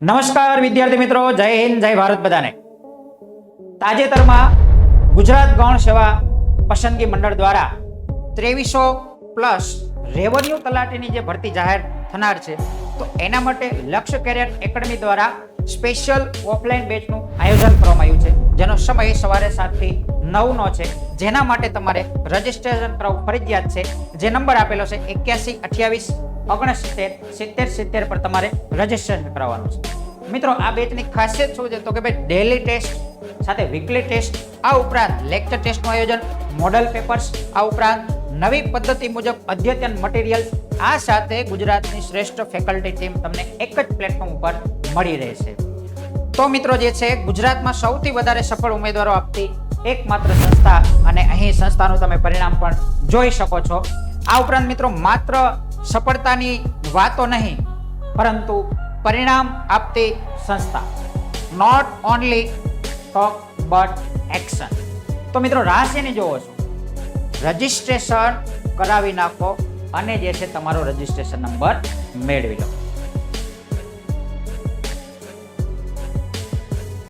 નમસ્કાર વિદ્યાર્થી મિત્રો, જય હિન્દ, જય ભારત બધાને. તાજેતરમાં ગુજરાત ગૌણ સેવા પસંદગી મંડળ દ્વારા ત્રેવીસો પ્લસ રેવન્યુ તલાટીની જે ભરતી જાહેર થનાર છે, તો એના માટે લક્ષ્ય કેરિયર એકેડમી દ્વારા સ્પેશિયલ ઓફલાઈન બેચનું આયોજન કરવામાં આવ્યું છે, જેનો સમય સવારે સાતથી નવનો છે. જેના માટે તમારે રજીસ્ટ્રેશન કરાવવું ફરજિયાત છે. જે નંબર આપેલો છે એક્યાસી અઠ્યાવીસ ઓગણસિત્તેર, સિત્તેર સિત્તેર પર તમારે રજિસ્ટ્રેશન કરાવવાનું છે. મિત્રો, આ બેચની ખાસિયત શું છે? તો કે ભાઈ ડેલી ટેસ્ટ સાથે વીકલી ટેસ્ટ આ ઉપરાંત લેક્ચર ટેસ્ટનું આયોજન મોડલ પેપર્સ આ ઉપરાંત નવી પદ્ધતિ મુજબ અદ્યતન મટીરિયલ આ સાથે ગુજરાતની શ્રેષ્ઠ ફેકલ્ટી ટીમ તમને એક જ પ્લેટફોર્મ ઉપર મળી રહેશે. તો મિત્રો, જે છે, ગુજરાતમાં સૌથી વધારે સફળ ઉમેદવારો આપતી એકમાત્ર સંસ્થા અને અહીં સંસ્થાનું તમે પરિણામ પણ જોઈ શકો છો. આ ઉપરાંત મિત્રો, માત્ર સફળતાની વાતો નહીં, પરંતુ પરિણામ આપતી સંસ્થા. Not only talk but action તો મિત્રો રાહ શેની જોવો છો. રજિસ્ટ્રેશન કરાવી નાખો અને જે છે તમારો રજિસ્ટ્રેશન નંબર મેળવી લો.